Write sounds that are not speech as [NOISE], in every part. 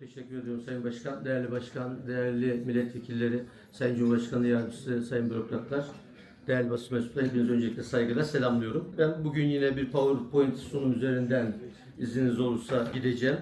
Teşekkür ediyorum Sayın Başkan, değerli başkan, değerli milletvekilleri, Sayın Cumhurbaşkanı Yardımcısı, Sayın bürokratlar, değerli basın mensupları hepinizi öncelikle saygıyla selamlıyorum. Ben bugün yine bir PowerPoint sunum üzerinden izniniz olursa gideceğim.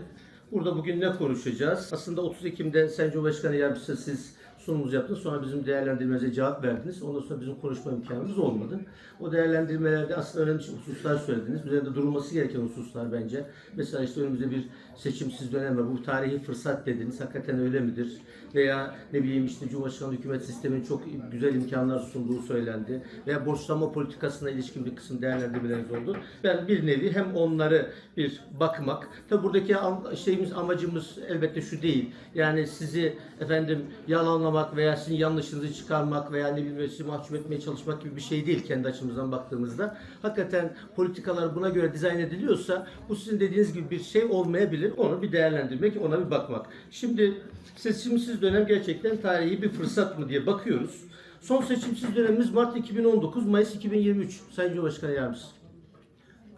Burada bugün ne konuşacağız? Aslında 30 Ekim'de Sayın Cumhurbaşkanı Yardımcısı siz sunumunuzu yaptınız. Sonra bizim değerlendirmemize cevap verdiniz. Ondan sonra bizim konuşma imkanımız olmadı. O değerlendirmelerde aslında önemli hususlar söylediniz. Üzerinde durulması gereken hususlar bence. Mesela işte önümüzde bir seçimsiz dönem var. Bu tarihi fırsat dediniz. Hakikaten öyle midir? Veya ne bileyim işte Cumhurbaşkanlığı hükümet sisteminin çok güzel imkanlar sunduğu söylendi. Veya borçlanma politikasına ilişkin bir kısım değerlendirmeleriniz oldu. Ben bir nevi hem onları bir bakmak. Tabi buradaki şeyimiz amacımız elbette şu değil. Yani sizi efendim yalanlamak veya sizin yanlışınızı çıkarmak veya ne bileyim sizi mahcup etmeye çalışmak gibi bir şey değil kendi açımızdan baktığımızda. Hakikaten politikalar buna göre dizayn ediliyorsa bu sizin dediğiniz gibi bir şey olmayabilir. Onu bir değerlendirmek, ona bir bakmak. Şimdi seçimsiz dönem gerçekten tarihi bir fırsat mı diye bakıyoruz. Son seçimsiz dönemimiz Mart 2019, Mayıs 2023 Sayın Cumhurbaşkanı Yardımcısı.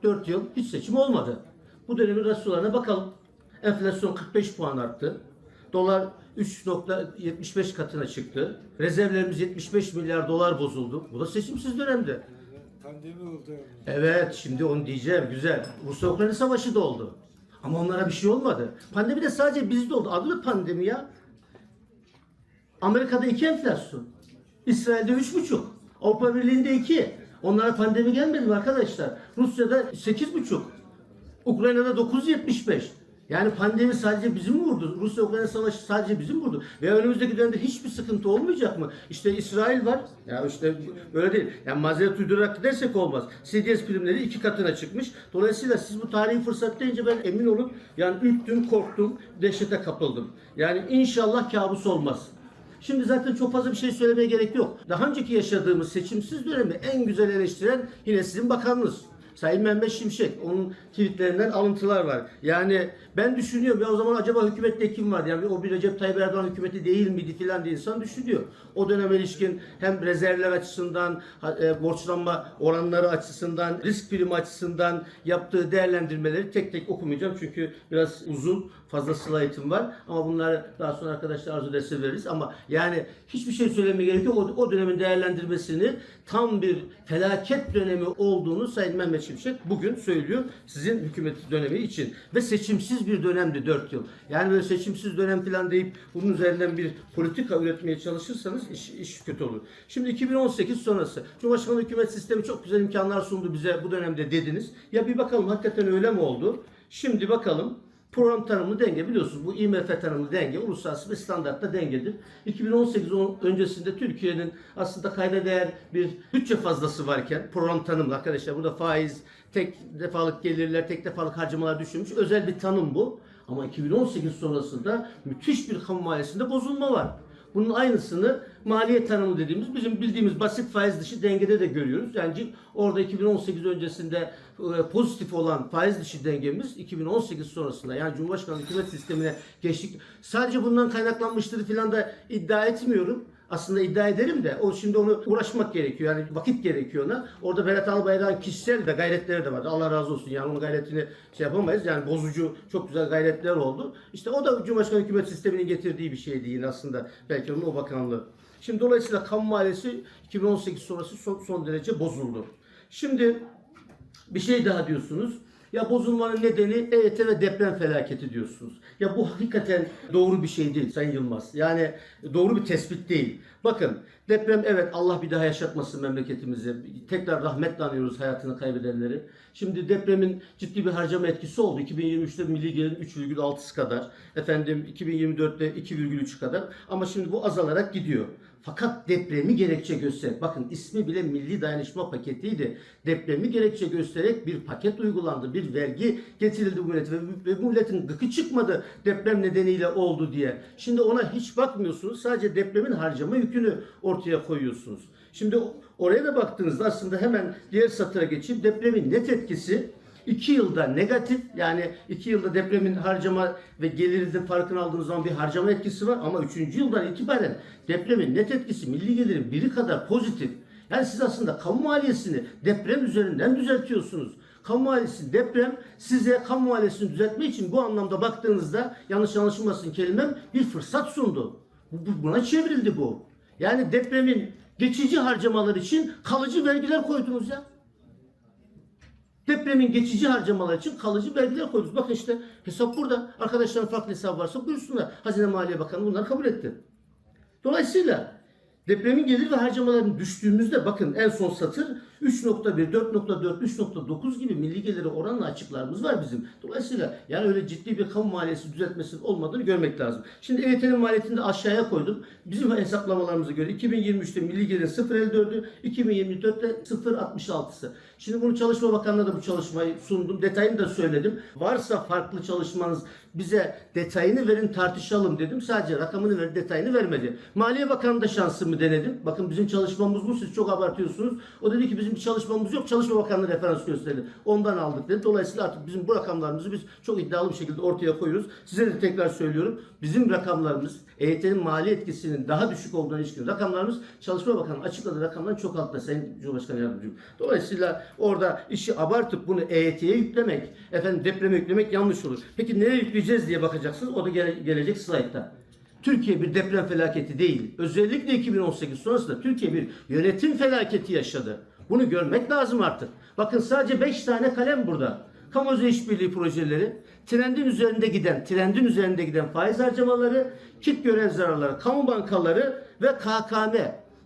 4 yıl hiç seçim olmadı. Bu dönemin rasyolarına bakalım. Enflasyon 45 puan arttı. Dolar 3.75 katına çıktı. Rezervlerimiz 75 milyar dolar bozuldu. Bu da seçimsiz dönemde. Pandemi oldu. yani. Evet şimdi onu diyeceğim güzel. Rusya-Ukrayna savaşı da oldu. Ama onlara bir şey olmadı. Pandemi de sadece bizde oldu. Adı da pandemi ya. Amerika'da iki enflasyon. İsrail'de üç buçuk. Avrupa Birliği'nde iki. Onlara pandemi gelmedi mi arkadaşlar? Rusya'da sekiz buçuk. Ukrayna'da 9.75. Yani pandemi sadece bizim mi vurdu? Rusya-Ukrayna savaşı sadece bizim mi vurdu? Ve önümüzdeki dönemde hiçbir sıkıntı olmayacak mı? İşte İsrail var. Ya işte böyle değil. Yani mazeret uydurarak gidersek olmaz. CDS primleri iki katına çıkmış. Dolayısıyla siz bu tarihi fırsat deyince ben emin olun yani ürktüm, korktum, dehşete kapıldım. Yani inşallah kabus olmaz. Şimdi zaten çok fazla bir şey söylemeye gerek yok. Daha önceki yaşadığımız seçimsiz dönemi en güzel eleştiren yine sizin bakanınız. Sayın Mehmet Şimşek. Onun tweetlerinden alıntılar var. Yani ben düşünüyorum ya o zaman acaba hükümette kim var? Yani o bir Recep Tayyip Erdoğan hükümeti değil miydi filan diye insan düşünüyor. O döneme ilişkin hem rezervler açısından, e, borçlanma oranları açısından, risk primi açısından yaptığı değerlendirmeleri tek tek okumayacağım. Çünkü biraz uzun, fazla slaytım var. Ama bunları daha sonra arkadaşlar arzu ederse veririz. Ama yani hiçbir şey söylemeye gerek yok. O, o dönemin değerlendirmesini tam bir felaket dönemi olduğunu Sayın Mehmet Şimşek bugün söylüyor sizin hükümet dönemi için. Ve seçimsiz bir dönemdi 4 yıl. Yani böyle seçimsiz dönem falan deyip bunun üzerinden bir politika üretmeye çalışırsanız iş, iş kötü olur. Şimdi 2018 sonrası Cumhurbaşkanı hükümet sistemi çok güzel imkanlar sundu bize bu dönemde dediniz. Ya bir bakalım hakikaten öyle mi oldu? Şimdi bakalım. Program tanımlı denge biliyorsunuz bu IMF tanımlı denge uluslararası bir standartta dengedir. 2018 on- öncesinde Türkiye'nin aslında kayda değer bir bütçe fazlası varken program tanımlı arkadaşlar burada faiz, tek defalık gelirler, tek defalık harcamalar düşünmüş özel bir tanım bu. Ama 2018 sonrasında müthiş bir kamu maliyesinde bozulma var. Bunun aynısını maliye tanımı dediğimiz bizim bildiğimiz basit faiz dışı dengede de görüyoruz. Yani orada 2018 öncesinde e, pozitif olan faiz dışı dengemiz 2018 sonrasında yani Cumhurbaşkanlığı hükümet sistemine geçtik. Sadece bundan kaynaklanmıştır filan da iddia etmiyorum. Aslında iddia ederim de o şimdi onu uğraşmak gerekiyor. Yani vakit gerekiyor ona. Orada Berat Albayrak'ın kişisel de gayretleri de var. Allah razı olsun. Yani onun gayretini şey yapamayız. Yani bozucu çok güzel gayretler oldu. İşte o da Cumhurbaşkanı hükümet sisteminin getirdiği bir şey değil aslında. Belki onun o bakanlığı. Şimdi dolayısıyla kamu maliyesi 2018 sonrası son, son derece bozuldu. Şimdi bir şey daha diyorsunuz. Ya bozulmanın nedeni EYT ve deprem felaketi diyorsunuz. Ya bu hakikaten doğru bir şey değil Sayın Yılmaz. Yani doğru bir tespit değil. Bakın deprem evet Allah bir daha yaşatmasın memleketimizi. Tekrar rahmetle anıyoruz hayatını kaybedenleri. Şimdi depremin ciddi bir harcama etkisi oldu. 2023'te milli gelirin 3,6'sı kadar. Efendim 2024'te 2,3 kadar. Ama şimdi bu azalarak gidiyor. Fakat depremi gerekçe göstererek, bakın ismi bile Milli Dayanışma Paketiydi. Depremi gerekçe göstererek bir paket uygulandı, bir vergi getirildi bu millete ve, bu milletin gıkı çıkmadı deprem nedeniyle oldu diye. Şimdi ona hiç bakmıyorsunuz, sadece depremin harcama yükünü ortaya koyuyorsunuz. Şimdi oraya da baktığınızda aslında hemen diğer satıra geçip depremin net etkisi 2 yılda negatif yani 2 yılda depremin harcama ve gelirinizin farkını aldığınız zaman bir harcama etkisi var ama 3. yıldan itibaren depremin net etkisi milli gelirin biri kadar pozitif. Yani siz aslında kamu maliyesini deprem üzerinden düzeltiyorsunuz. kamu maliyesi deprem size kamu maliyesini düzeltmek için bu anlamda baktığınızda yanlış anlaşılmasın kelimem bir fırsat sundu. Bu- bu- Buna çevrildi bu. Yani depremin geçici harcamalar için kalıcı vergiler koydunuz ya. Depremin geçici harcamalar için kalıcı vergiler koydunuz. Bakın işte hesap burada. Arkadaşların farklı hesabı varsa buyursunlar. Hazine Maliye Bakanı bunları kabul etti. Dolayısıyla depremin gelir ve harcamalarının düştüğümüzde bakın en son satır 3.1, 4.4, 3.9 gibi milli geliri oranla açıklarımız var bizim. Dolayısıyla yani öyle ciddi bir kamu maliyesi düzeltmesinin olmadığını görmek lazım. Şimdi EYT'nin maliyetini de aşağıya koydum. Bizim hesaplamalarımıza göre 2023'te milli gelirin 0.54'ü, 2024'te 0.66'sı. Şimdi bunu Çalışma Bakanlığı'na da bu çalışmayı sundum. Detayını da söyledim. Varsa farklı çalışmanız bize detayını verin tartışalım dedim. Sadece rakamını ver, detayını vermedi. Maliye Bakanı da şansımı denedim. Bakın bizim çalışmamız bu. Siz çok abartıyorsunuz. O dedi ki bizim bir çalışmamız yok. Çalışma Bakanlığı referans gösterdi. Ondan aldık dedi. Dolayısıyla artık bizim bu rakamlarımızı biz çok iddialı bir şekilde ortaya koyuyoruz. Size de tekrar söylüyorum. Bizim rakamlarımız EYT'nin mali etkisinin daha düşük olduğuna ilişkin rakamlarımız Çalışma Bakanı açıkladığı rakamdan çok altta Sayın Cumhurbaşkanı Yardımcım. Dolayısıyla orada işi abartıp bunu EYT'ye yüklemek, efendim depreme yüklemek yanlış olur. Peki nereye yükleyeceğiz diye bakacaksınız. O da gele- gelecek slaytta. Türkiye bir deprem felaketi değil. Özellikle 2018 sonrasında Türkiye bir yönetim felaketi yaşadı. Bunu görmek lazım artık. Bakın sadece 5 tane kalem burada. Kamu işbirliği projeleri, trendin üzerinde giden, trendin üzerinde giden faiz harcamaları, kit görev zararları, kamu bankaları ve KKM.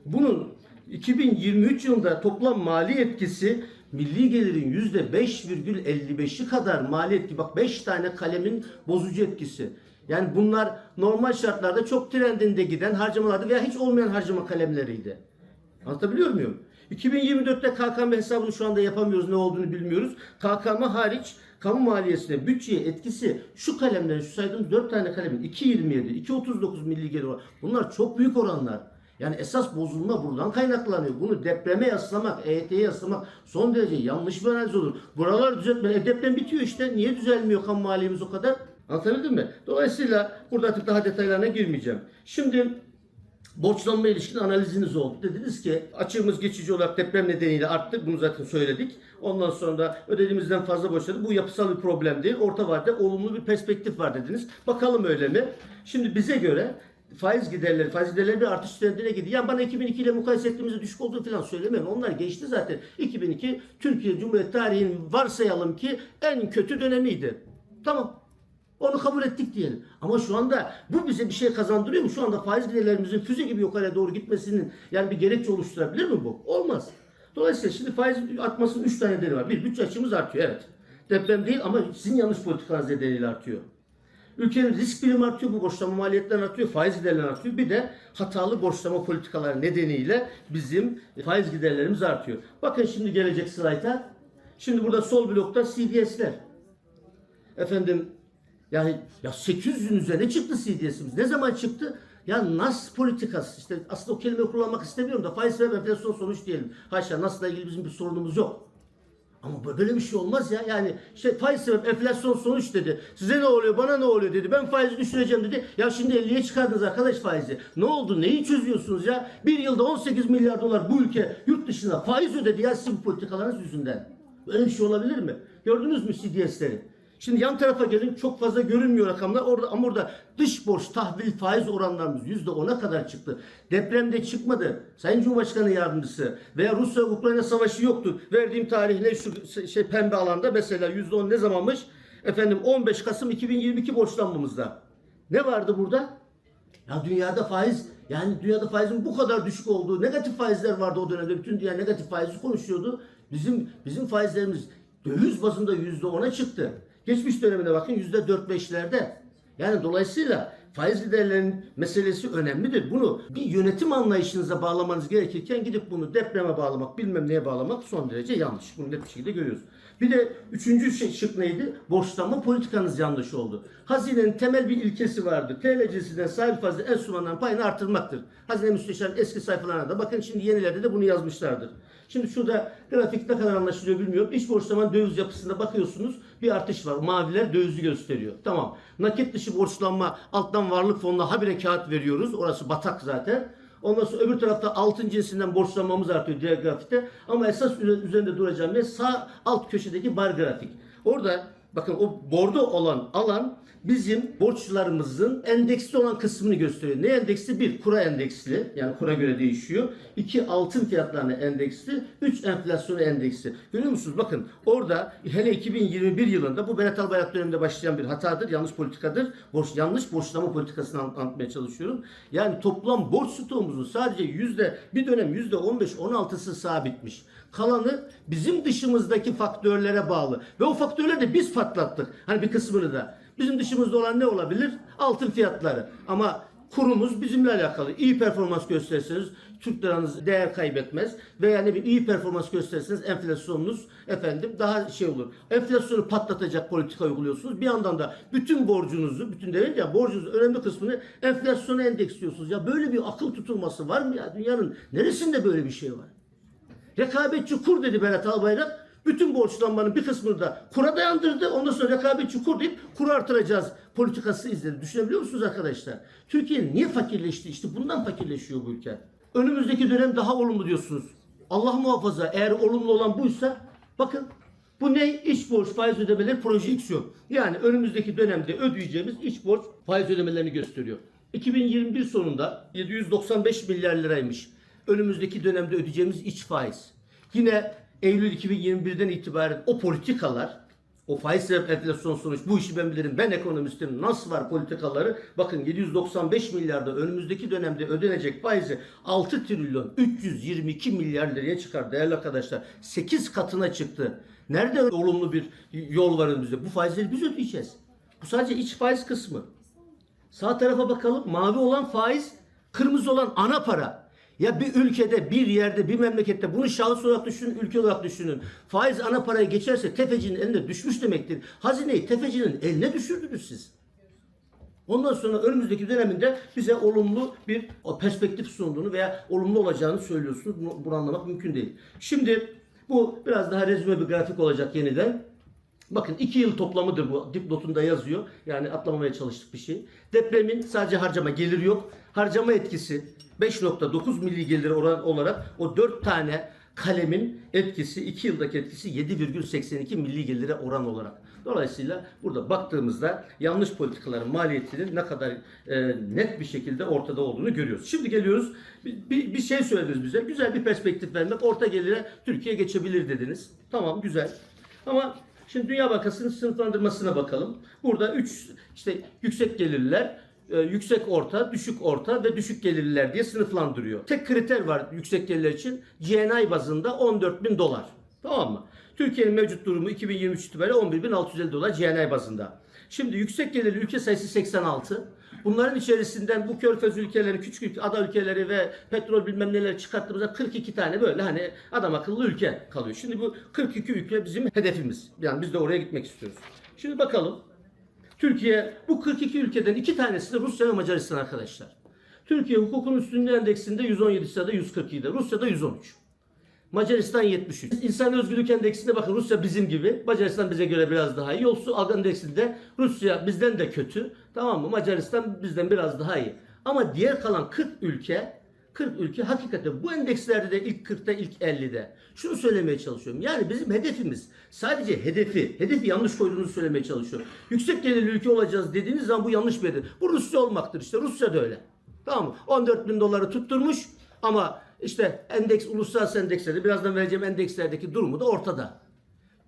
Bunun 2023 yılında toplam mali etkisi milli gelirin %5,55'i kadar mali etki. Bak 5 tane kalemin bozucu etkisi. Yani bunlar normal şartlarda çok trendinde giden harcamalardı veya hiç olmayan harcama kalemleriydi. Anlatabiliyor muyum? 2024'te KKM hesabını şu anda yapamıyoruz ne olduğunu bilmiyoruz. KKM hariç kamu maliyesine bütçeye etkisi şu kalemlerin şu saydığım 4 tane kalemin 2.27, 2.39 milli gelir var. Bunlar çok büyük oranlar. Yani esas bozulma buradan kaynaklanıyor. Bunu depreme yaslamak, EYT'ye yaslamak son derece yanlış bir analiz olur. Buralar düzeltme. E deprem bitiyor işte. Niye düzelmiyor kamu maliyemiz o kadar? Anlatabildim mi? Dolayısıyla burada artık daha detaylarına girmeyeceğim. Şimdi borçlanma ilişkin analiziniz oldu. Dediniz ki açığımız geçici olarak deprem nedeniyle arttı. Bunu zaten söyledik. Ondan sonra da ödediğimizden fazla borçladık. Bu yapısal bir problem değil. Orta vadede olumlu bir perspektif var dediniz. Bakalım öyle mi? Şimdi bize göre faiz giderleri, faiz giderleri bir artış trendine gidiyor. Yani bana 2002 ile mukayese ettiğimizde düşük olduğu falan söylemiyorum. Onlar geçti zaten. 2002 Türkiye Cumhuriyeti tarihinin varsayalım ki en kötü dönemiydi. Tamam. Onu kabul ettik diyelim. Ama şu anda bu bize bir şey kazandırıyor mu? Şu anda faiz giderlerimizin füze gibi yukarıya doğru gitmesinin yani bir gerekçe oluşturabilir mi bu? Olmaz. Dolayısıyla şimdi faiz artmasının 3 tane nedeni var. Bir, bütçe açığımız artıyor evet. Deprem değil ama sizin yanlış politikanız nedeniyle artıyor. Ülkenin risk birimi artıyor, bu borçlama maliyetleri artıyor, faiz giderleri artıyor. Bir de hatalı borçlama politikaları nedeniyle bizim faiz giderlerimiz artıyor. Bakın şimdi gelecek slayta. Şimdi burada sol blokta CDS'ler. Efendim yani ya 800'ün üzerine çıktı CDS'imiz. Ne zaman çıktı? Ya NAS politikası işte aslında o kelimeyi kullanmak istemiyorum da faiz ve enflasyon sonuç diyelim. Haşa NAS'la ilgili bizim bir sorunumuz yok. Ama böyle bir şey olmaz ya. Yani işte faiz sebep enflasyon sonuç dedi. Size ne oluyor bana ne oluyor dedi. Ben faizi düşüreceğim dedi. Ya şimdi 50'ye çıkardınız arkadaş faizi. Ne oldu? Neyi çözüyorsunuz ya? Bir yılda 18 milyar dolar bu ülke yurt dışına faiz ödedi ya sizin politikalarınız yüzünden. Böyle bir şey olabilir mi? Gördünüz mü CDS'leri? Şimdi yan tarafa gelin çok fazla görünmüyor rakamlar orada ama orada dış borç tahvil faiz oranlarımız yüzde ona kadar çıktı. Depremde çıkmadı. Sayın Cumhurbaşkanı yardımcısı veya Rusya Ukrayna savaşı yoktu. Verdiğim tarih ne şu şey pembe alanda mesela yüzde on ne zamanmış? Efendim 15 Kasım 2022 borçlanmamızda. Ne vardı burada? Ya dünyada faiz yani dünyada faizin bu kadar düşük olduğu negatif faizler vardı o dönemde. Bütün dünya negatif faizi konuşuyordu. Bizim bizim faizlerimiz döviz bazında yüzde ona çıktı. Geçmiş dönemine bakın yüzde dört beşlerde. Yani dolayısıyla faiz giderlerinin meselesi önemlidir. Bunu bir yönetim anlayışınıza bağlamanız gerekirken gidip bunu depreme bağlamak, bilmem neye bağlamak son derece yanlış. Bunu net bir şekilde görüyoruz. Bir de üçüncü şey, şık neydi? Borçlanma politikanız yanlış oldu. Hazinenin temel bir ilkesi vardı. TL cinsinden sahip fazla enstrümanların payını artırmaktır. Hazine müsteşarının eski sayfalarına da bakın şimdi yenilerde de bunu yazmışlardır. Şimdi şurada grafik ne kadar anlaşılıyor bilmiyorum. İç borçlamanın döviz yapısında bakıyorsunuz bir artış var. Maviler dövizi gösteriyor. Tamam. Nakit dışı borçlanma alttan varlık fonuna habire kağıt veriyoruz. Orası batak zaten. Ondan sonra öbür tarafta altın cinsinden borçlanmamız artıyor diğer grafikte. Ama esas üze- üzerinde duracağım yer sağ alt köşedeki bar grafik. Orada bakın o bordo olan alan bizim borçlarımızın endeksli olan kısmını gösteriyor. Ne endeksli? Bir, kura endeksli. Yani kura göre değişiyor. İki, altın fiyatlarına endeksli. Üç, enflasyona endeksli. Görüyor musunuz? Bakın orada hele 2021 yılında bu Berat Albayrak döneminde başlayan bir hatadır. Yanlış politikadır. Borç, yanlış borçlama politikasını anlat- anlatmaya çalışıyorum. Yani toplam borç stoğumuzun sadece yüzde bir dönem yüzde 15-16'sı sabitmiş. Kalanı bizim dışımızdaki faktörlere bağlı. Ve o faktörleri de biz patlattık. Hani bir kısmını da. Bizim dışımızda olan ne olabilir? Altın fiyatları. Ama kurumuz bizimle alakalı. İyi performans gösterirseniz Türk liranız değer kaybetmez. Veya ne bileyim iyi performans gösterirseniz enflasyonunuz efendim daha şey olur. Enflasyonu patlatacak politika uyguluyorsunuz. Bir yandan da bütün borcunuzu, bütün devlet ya borcunuzun önemli kısmını enflasyona endeksliyorsunuz. Ya böyle bir akıl tutulması var mı ya? Dünyanın neresinde böyle bir şey var? Rekabetçi kur dedi Berat Albayrak. Bütün borçlanmanın bir kısmını da kura dayandırdı. Ondan sonra rekabetçi kur deyip kuru artıracağız politikası izledi. Düşünebiliyor musunuz arkadaşlar? Türkiye niye fakirleşti? İşte bundan fakirleşiyor bu ülke. Önümüzdeki dönem daha olumlu diyorsunuz. Allah muhafaza eğer olumlu olan buysa bakın bu ne? İç borç faiz ödemeleri projeksiyon. Yani önümüzdeki dönemde ödeyeceğimiz iç borç faiz ödemelerini gösteriyor. 2021 sonunda 795 milyar liraymış. Önümüzdeki dönemde ödeyeceğimiz iç faiz. Yine Eylül 2021'den itibaren o politikalar, o faiz sebep enflasyon sonuç, bu işi ben bilirim, ben ekonomistim, nasıl var politikaları? Bakın 795 milyarda önümüzdeki dönemde ödenecek faizi 6 trilyon 322 milyar liraya çıkar değerli arkadaşlar. 8 katına çıktı. Nerede olumlu bir yol var önümüzde? Bu faizleri biz ödeyeceğiz. Bu sadece iç faiz kısmı. Sağ tarafa bakalım. Mavi olan faiz, kırmızı olan ana para. Ya bir ülkede, bir yerde, bir memlekette bunu şahıs olarak düşünün, ülke olarak düşünün. Faiz ana paraya geçerse tefecinin eline düşmüş demektir. Hazineyi tefecinin eline düşürdünüz siz. Ondan sonra önümüzdeki döneminde bize olumlu bir perspektif sunduğunu veya olumlu olacağını söylüyorsunuz. Bunu, bunu anlamak mümkün değil. Şimdi bu biraz daha rezüme bir grafik olacak yeniden. Bakın iki yıl toplamıdır bu. Dipnotunda yazıyor. Yani atlamamaya çalıştık bir şey. Depremin sadece harcama gelir yok. Harcama etkisi 5.9 milli gelir oran olarak o 4 tane kalemin etkisi 2 yıldaki etkisi 7,82 milli gelire oran olarak. Dolayısıyla burada baktığımızda yanlış politikaların maliyetinin ne kadar e, net bir şekilde ortada olduğunu görüyoruz. Şimdi geliyoruz bir, bir, bir şey söylediniz bize. Güzel bir perspektif vermek. Orta gelire Türkiye geçebilir dediniz. Tamam güzel. Ama Şimdi Dünya Bankası'nın sınıflandırmasına bakalım. Burada 3 işte yüksek gelirler, e, yüksek orta, düşük orta ve düşük gelirliler diye sınıflandırıyor. Tek kriter var yüksek gelirler için. GNI bazında 14 bin dolar. Tamam mı? Türkiye'nin mevcut durumu 2023 itibariyle 11.650 dolar GNI bazında. Şimdi yüksek gelirli ülke sayısı 86. Bunların içerisinden bu körfez ülkeleri, küçük ada ülkeleri ve petrol bilmem neler çıkarttığımızda 42 tane böyle hani adam akıllı ülke kalıyor. Şimdi bu 42 ülke bizim hedefimiz. Yani biz de oraya gitmek istiyoruz. Şimdi bakalım. Türkiye bu 42 ülkeden iki tanesi de Rusya ve Macaristan arkadaşlar. Türkiye hukukun üstünlüğü endeksinde 117 sırada 147. Rusya'da 113. Macaristan 73. İnsan özgürlük endeksinde bakın Rusya bizim gibi. Macaristan bize göre biraz daha iyi. Yolsuz algı endeksinde Rusya bizden de kötü. Tamam mı? Macaristan bizden biraz daha iyi. Ama diğer kalan 40 ülke 40 ülke hakikaten bu endekslerde de ilk 40'ta ilk 50'de. Şunu söylemeye çalışıyorum. Yani bizim hedefimiz sadece hedefi, hedefi yanlış koyduğunuzu söylemeye çalışıyorum. Yüksek gelirli ülke olacağız dediğiniz zaman bu yanlış bir hedef. Bu Rusya olmaktır işte. Rusya da öyle. Tamam mı? 14 bin doları tutturmuş ama işte endeks, uluslararası endekslerde, birazdan vereceğim endekslerdeki durumu da ortada.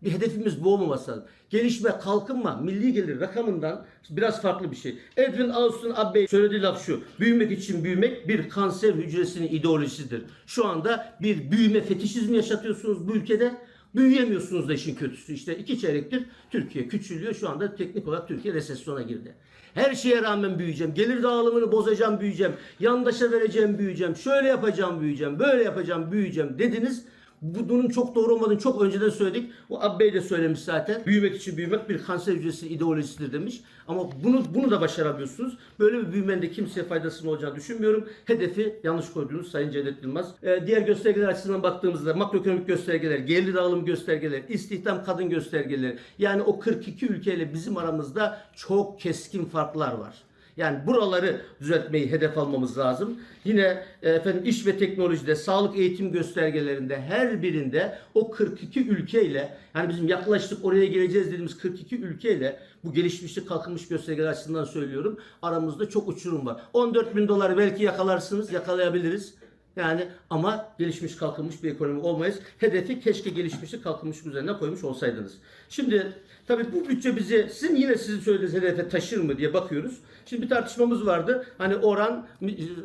Bir hedefimiz bu olmaması lazım. Gelişme, kalkınma, milli gelir rakamından biraz farklı bir şey. Edwin Austin Abbey söylediği laf şu. Büyümek için büyümek bir kanser hücresinin ideolojisidir. Şu anda bir büyüme fetişizmi yaşatıyorsunuz bu ülkede. Büyüyemiyorsunuz da işin kötüsü. İşte iki çeyrektir Türkiye küçülüyor. Şu anda teknik olarak Türkiye resesyona girdi. Her şeye rağmen büyüyeceğim. Gelir dağılımını bozacağım, büyüyeceğim. Yandaşa vereceğim, büyüyeceğim. Şöyle yapacağım, büyüyeceğim. Böyle yapacağım, büyüyeceğim dediniz. Bu- Bunun çok doğru olmadığını çok önceden söyledik. O Abbey de söylemiş zaten. Büyümek için büyümek bir kanser hücresi ideolojisidir demiş. Ama bunu bunu da başaramıyorsunuz. Böyle bir büyümenin de kimseye faydasının olacağını düşünmüyorum. Hedefi yanlış koyduğunuz Sayın Cevdet Yılmaz. Ee, diğer göstergeler açısından baktığımızda makroekonomik göstergeler, gelir dağılım göstergeler, istihdam kadın göstergeleri. Yani o 42 ülkeyle bizim aramızda çok keskin farklar var. Yani buraları düzeltmeyi hedef almamız lazım. Yine e, efendim iş ve teknolojide, sağlık eğitim göstergelerinde her birinde o 42 ülkeyle yani bizim yaklaştık oraya geleceğiz dediğimiz 42 ülkeyle bu gelişmişlik kalkınmış göstergeler açısından söylüyorum. Aramızda çok uçurum var. 14 bin doları belki yakalarsınız, yakalayabiliriz. Yani ama gelişmiş kalkınmış bir ekonomi olmayız. Hedefi keşke gelişmişlik kalkınmış üzerine koymuş olsaydınız. Şimdi tabii bu bütçe bizi sizin yine sizin söylediğiniz hedefe taşır mı diye bakıyoruz. Şimdi bir tartışmamız vardı. Hani oran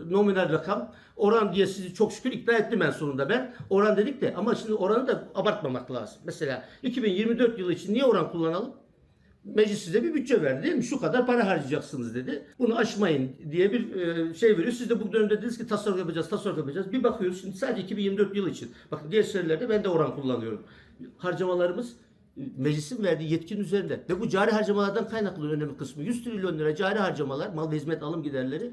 nominal rakam oran diye sizi çok şükür ikna ettim en sonunda ben. Oran dedik de ama şimdi oranı da abartmamak lazım. Mesela 2024 yılı için niye oran kullanalım? Meclis size bir bütçe verdi değil mi? Şu kadar para harcayacaksınız dedi. Bunu aşmayın diye bir e, şey veriyor. Siz de bu dönemde dediniz ki tasarruf yapacağız, tasarruf yapacağız. Bir bakıyoruz şimdi sadece 2024 yıl için. Bakın diğer senelerde ben de oran kullanıyorum. Harcamalarımız meclisin verdiği yetkinin üzerinde. Ve bu cari harcamalardan kaynaklı önemli kısmı. 100 trilyon lira cari harcamalar, mal ve hizmet alım giderleri.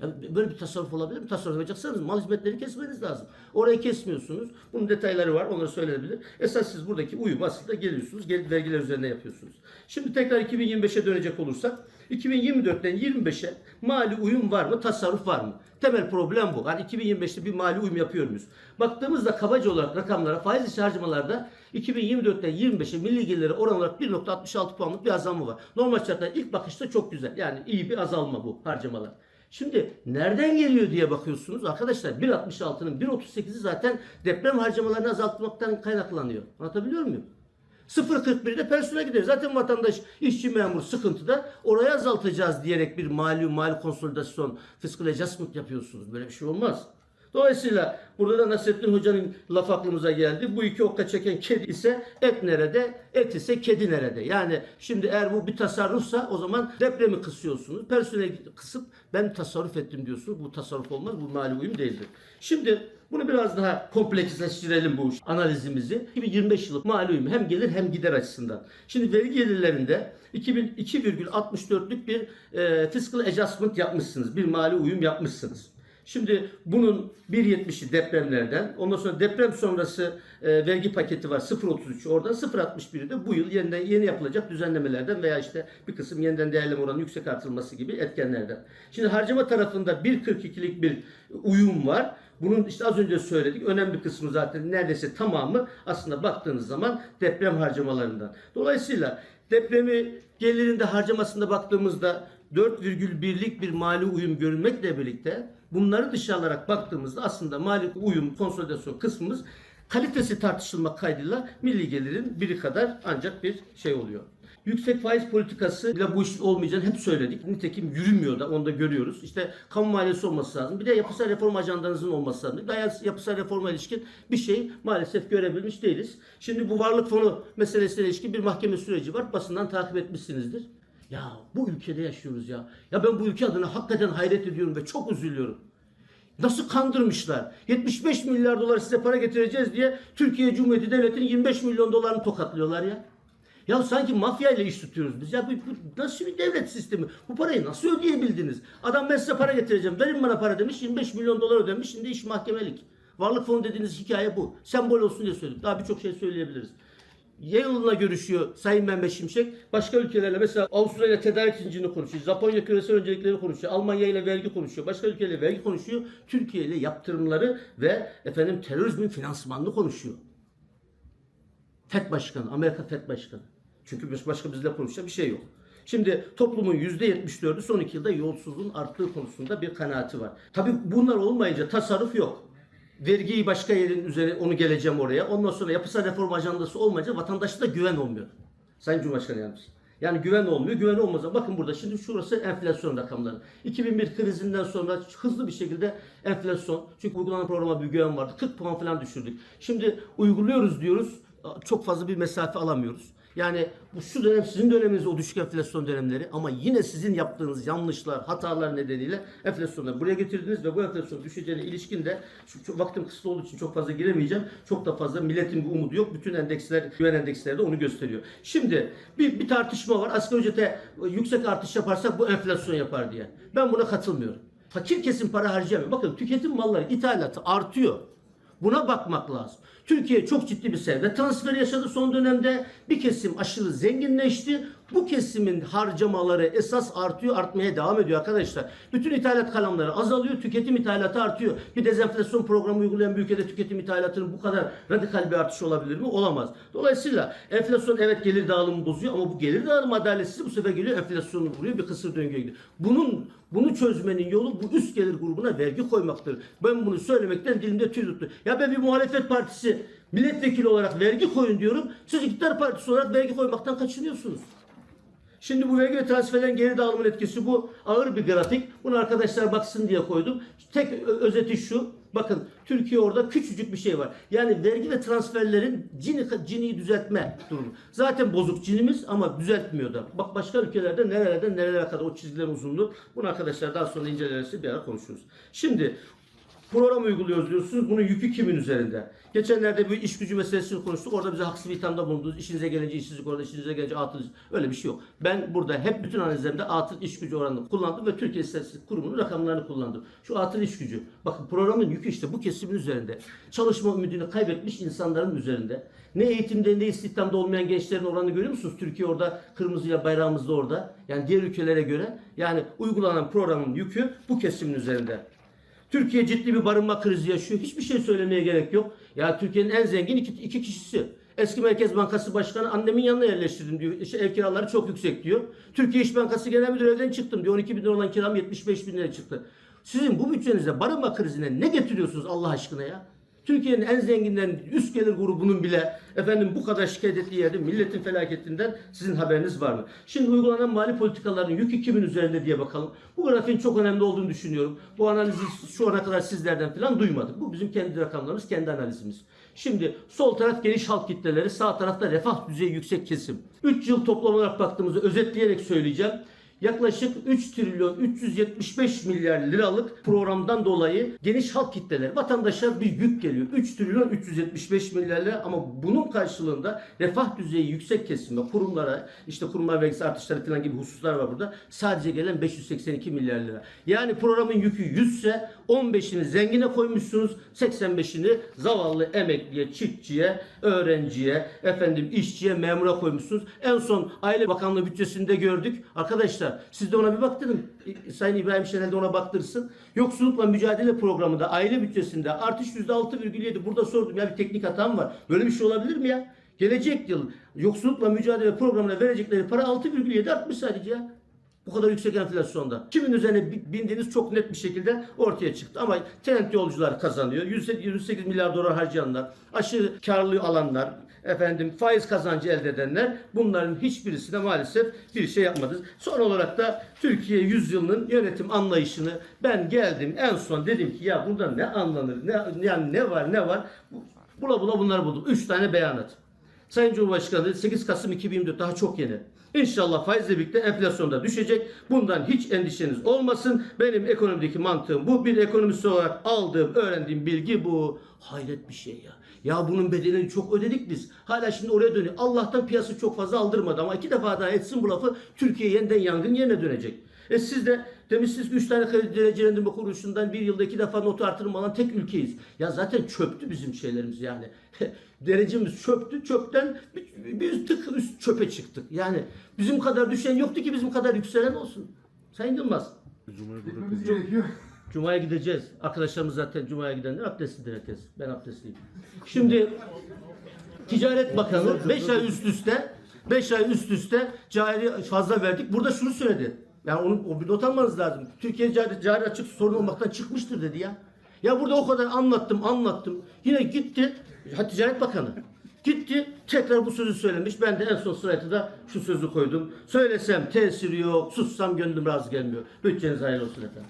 Ya böyle bir tasarruf olabilir mi? Tasarruf yapacaksanız mal hizmetleri kesmeniz lazım. Orayı kesmiyorsunuz. Bunun detayları var. Onları söylenebilir. Esas siz buradaki uyum aslında geliyorsunuz. Vergiler üzerine yapıyorsunuz. Şimdi tekrar 2025'e dönecek olursak 2024'ten 25'e mali uyum var mı? Tasarruf var mı? Temel problem bu. Yani 2025'te bir mali uyum yapıyor muyuz? Baktığımızda kabaca olarak rakamlara faiz dışı harcamalarda 2024'ten 25'e milli geliri oran olarak 1.66 puanlık bir azalma var. Normal şartlarda ilk bakışta çok güzel. Yani iyi bir azalma bu harcamalar. Şimdi nereden geliyor diye bakıyorsunuz arkadaşlar 1.66'nın 1.38'i zaten deprem harcamalarını azaltmaktan kaynaklanıyor. Anlatabiliyor muyum? 0.41'de personel gider. Zaten vatandaş, işçi memur sıkıntıda oraya azaltacağız diyerek bir mali mali konsolidasyon, fiscal adjustment yapıyorsunuz. Böyle bir şey olmaz. Dolayısıyla burada da Nasrettin Hoca'nın laf aklımıza geldi. Bu iki okka çeken kedi ise et nerede, et ise kedi nerede? Yani şimdi eğer bu bir tasarrufsa o zaman depremi kısıyorsunuz. Personeli kısıp ben tasarruf ettim diyorsunuz. Bu tasarruf olmaz, bu mali uyum değildir. Şimdi bunu biraz daha kompleksleştirelim bu analizimizi. 2025 yılı mali uyum hem gelir hem gider açısından. Şimdi vergi gelirlerinde 2002,64'lük bir e, fiscal adjustment yapmışsınız. Bir mali uyum yapmışsınız. Şimdi bunun 1.70'i depremlerden, ondan sonra deprem sonrası e, vergi paketi var 0.33 oradan 0.61'i de bu yıl yeniden yeni yapılacak düzenlemelerden veya işte bir kısım yeniden değerleme oranı yüksek artırılması gibi etkenlerden. Şimdi harcama tarafında 1.42'lik bir uyum var. Bunun işte az önce söyledik önemli kısmı zaten neredeyse tamamı aslında baktığınız zaman deprem harcamalarından. Dolayısıyla depremi gelirinde harcamasında baktığımızda 4,1'lik bir mali uyum görünmekle birlikte bunları dışa alarak baktığımızda aslında mali uyum konsolidasyon kısmımız kalitesi tartışılmak kaydıyla milli gelirin biri kadar ancak bir şey oluyor. Yüksek faiz politikası ile bu iş olmayacağını hep söyledik. Nitekim yürümüyor da onu da görüyoruz. İşte kamu maliyesi olması lazım. Bir de yapısal reform ajandanızın olması lazım. Daha yapısal reforma ilişkin bir şey maalesef görebilmiş değiliz. Şimdi bu varlık fonu meselesine ilişkin bir mahkeme süreci var. Basından takip etmişsinizdir. Ya bu ülkede yaşıyoruz ya. Ya ben bu ülke adına hakikaten hayret ediyorum ve çok üzülüyorum. Nasıl kandırmışlar? 75 milyar dolar size para getireceğiz diye Türkiye Cumhuriyeti Devleti'nin 25 milyon dolarını tokatlıyorlar ya. Ya sanki mafya ile iş tutuyoruz biz. Ya bu, bu nasıl bir devlet sistemi? Bu parayı nasıl ödeyebildiniz? Adam ben size para getireceğim. Verin bana para demiş. 25 milyon dolar ödemiş. Şimdi iş mahkemelik. Varlık fonu dediğiniz hikaye bu. Sembol olsun diye söyledim. Daha birçok şey söyleyebiliriz. Yale'la görüşüyor Sayın Mehmet Şimşek. Başka ülkelerle mesela Avusturya ile tedarik zincirini konuşuyor. Japonya küresel öncelikleri konuşuyor. Almanya ile vergi konuşuyor. Başka ülkeyle vergi konuşuyor. Türkiye ile yaptırımları ve efendim terörizmin finansmanını konuşuyor. FED Başkanı, Amerika FED Başkanı. Çünkü başka bizle konuşacak bir şey yok. Şimdi toplumun %74'ü son iki yılda yolsuzluğun arttığı konusunda bir kanaati var. Tabii bunlar olmayınca tasarruf yok. Vergiyi başka yerin üzerine onu geleceğim oraya. Ondan sonra yapısal reform ajandası olmayınca vatandaşta da güven olmuyor. Sayın Cumhurbaşkanı Yardımcısı. Yani güven olmuyor. Güven olmazsa bakın burada şimdi şurası enflasyon rakamları. 2001 krizinden sonra hızlı bir şekilde enflasyon. Çünkü uygulanan programa bir güven vardı. 40 puan falan düşürdük. Şimdi uyguluyoruz diyoruz. Çok fazla bir mesafe alamıyoruz. Yani bu şu dönem sizin döneminiz o düşük enflasyon dönemleri ama yine sizin yaptığınız yanlışlar, hatalar nedeniyle enflasyonu buraya getirdiniz ve bu enflasyon düşeceğine ilişkin de şu, şu vaktim kısıtlı olduğu için çok fazla giremeyeceğim. Çok da fazla milletin bir umudu yok. Bütün endeksler, güven endeksleri de onu gösteriyor. Şimdi bir, bir tartışma var. Asgari ücrete yüksek artış yaparsak bu enflasyon yapar diye. Ben buna katılmıyorum. Fakir kesim para harcayamıyor. Bakın tüketim malları ithalatı artıyor. Buna bakmak lazım. Türkiye çok ciddi bir servet transferi yaşadı son dönemde. Bir kesim aşırı zenginleşti. Bu kesimin harcamaları esas artıyor, artmaya devam ediyor arkadaşlar. Bütün ithalat kalemleri azalıyor, tüketim ithalatı artıyor. Bir dezenflasyon programı uygulayan bir ülkede tüketim ithalatının bu kadar radikal bir artış olabilir mi? Olamaz. Dolayısıyla enflasyon evet gelir dağılımı bozuyor ama bu gelir dağılımı adaletsizliği bu sefer geliyor enflasyonu vuruyor bir kısır döngüye gidiyor. Bunun bunu çözmenin yolu bu üst gelir grubuna vergi koymaktır. Ben bunu söylemekten dilimde tüy tuttu. Ya ben bir muhalefet partisi milletvekili olarak vergi koyun diyorum. Siz iktidar partisi olarak vergi koymaktan kaçınıyorsunuz. Şimdi bu vergi ve transferlerin geri dağılımın etkisi bu. Ağır bir grafik. Bunu arkadaşlar baksın diye koydum. Tek özeti şu. Bakın Türkiye orada küçücük bir şey var. Yani vergi ve transferlerin cini, cini düzeltme durumu. Zaten bozuk cinimiz ama düzeltmiyor da. Bak başka ülkelerde nerelerden nerelere kadar o çizgilerin uzunluğu. Bunu arkadaşlar daha sonra incelerse bir ara konuşuruz. Şimdi program uyguluyoruz diyorsunuz. Bunun yükü kimin üzerinde? Geçenlerde bir iş gücü meselesini konuştuk. Orada bize haksız bir ithamda bulundunuz. İşinize gelince işsizlik orada, işinize gelince atıl. Öyle bir şey yok. Ben burada hep bütün analizlerimde atıl iş gücü oranını kullandım ve Türkiye İstatistik Kurumu'nun rakamlarını kullandım. Şu atıl iş gücü. Bakın programın yükü işte bu kesimin üzerinde. Çalışma ümidini kaybetmiş insanların üzerinde. Ne eğitimde ne istihdamda olmayan gençlerin oranını görüyor musunuz? Türkiye orada kırmızıyla bayrağımız da orada. Yani diğer ülkelere göre yani uygulanan programın yükü bu kesimin üzerinde. Türkiye ciddi bir barınma krizi yaşıyor. Hiçbir şey söylemeye gerek yok. Ya Türkiye'nin en zengin iki, iki kişisi. Eski Merkez Bankası Başkanı annemin yanına yerleştirdim diyor. İşte ev kiraları çok yüksek diyor. Türkiye İş Bankası Genel Müdürü çıktım diyor. 12 bin lira olan kiram 75 bin lira çıktı. Sizin bu bütçenizde barınma krizine ne getiriyorsunuz Allah aşkına ya? Türkiye'nin en zenginlerin üst gelir grubunun bile efendim bu kadar şikayet ettiği yerde milletin felaketinden sizin haberiniz var mı? Şimdi uygulanan mali politikaların yükü kimin üzerinde diye bakalım. Bu grafiğin çok önemli olduğunu düşünüyorum. Bu analizi şu ana kadar sizlerden falan duymadık. Bu bizim kendi rakamlarımız, kendi analizimiz. Şimdi sol taraf geniş halk kitleleri, sağ tarafta refah düzeyi yüksek kesim. 3 yıl toplam olarak baktığımızda özetleyerek söyleyeceğim yaklaşık 3 trilyon 375 milyar liralık programdan dolayı geniş halk kitleleri vatandaşa bir yük geliyor. 3 trilyon 375 milyar lira ama bunun karşılığında refah düzeyi yüksek kesime, kurumlara, işte kurumlar vergisi artışları falan gibi hususlar var burada. Sadece gelen 582 milyar lira. Yani programın yükü 100 ise 15'ini zengine koymuşsunuz, 85'ini zavallı emekliye, çiftçiye, öğrenciye, efendim işçiye, memura koymuşsunuz. En son Aile Bakanlığı bütçesinde gördük. Arkadaşlar siz de ona bir baktırın. Sayın İbrahim Şenel de ona baktırsın. Yoksullukla mücadele programında aile bütçesinde artış %6,7. Burada sordum ya bir teknik hatam var. Böyle bir şey olabilir mi ya? Gelecek yıl yoksullukla mücadele programına verecekleri para 6,7 artmış sadece ya. Bu kadar yüksek enflasyonda. Kimin üzerine bi- bindiğiniz çok net bir şekilde ortaya çıktı. Ama trend yolcular kazanıyor. 108 milyar dolar harcayanlar, aşırı karlı alanlar, efendim faiz kazancı elde edenler bunların hiçbirisine maalesef bir şey yapmadı. Son olarak da Türkiye yüzyılının yönetim anlayışını ben geldim en son dedim ki ya burada ne anlanır ne yani ne var ne var bula bula bunları buldum. 3 tane beyanat. Sayın Cumhurbaşkanı 8 Kasım 2024 daha çok yeni. İnşallah faizle birlikte enflasyon da düşecek. Bundan hiç endişeniz olmasın. Benim ekonomideki mantığım bu. Bir ekonomist olarak aldığım, öğrendiğim bilgi bu. Hayret bir şey ya. Ya bunun bedelini çok ödedik biz. Hala şimdi oraya dönüyor. Allah'tan piyasa çok fazla aldırmadı ama iki defa daha etsin bu lafı Türkiye yeniden yangın yerine dönecek. E siz de demişsiniz ki 3 tane kredi derecelendirme kuruluşundan bir yılda iki defa notu artırım alan tek ülkeyiz. Ya zaten çöptü bizim şeylerimiz yani. [LAUGHS] Derecemiz çöptü. Çöpten bir, bir tık üst çöpe çıktık. Yani bizim kadar düşen yoktu ki bizim kadar yükselen olsun. Sayın Yılmaz. Gitmemiz gerekiyor. Cuma'ya gideceğiz. Arkadaşlarımız zaten Cuma'ya gidenler abdestlidir herkes. Ben abdestliyim. Şimdi Ticaret Bakanı 5 ay üst üste 5 ay üst üste cari fazla verdik. Burada şunu söyledi. Yani onu o bir not almanız lazım. Türkiye cari, cari açık sorun olmaktan çıkmıştır dedi ya. Ya burada o kadar anlattım anlattım. Yine gitti Ticaret Bakanı. Gitti tekrar bu sözü söylemiş. Ben de en son slaytı da şu sözü koydum. Söylesem tesiri yok, sussam gönlüm razı gelmiyor. Bütçeniz hayırlı olsun efendim.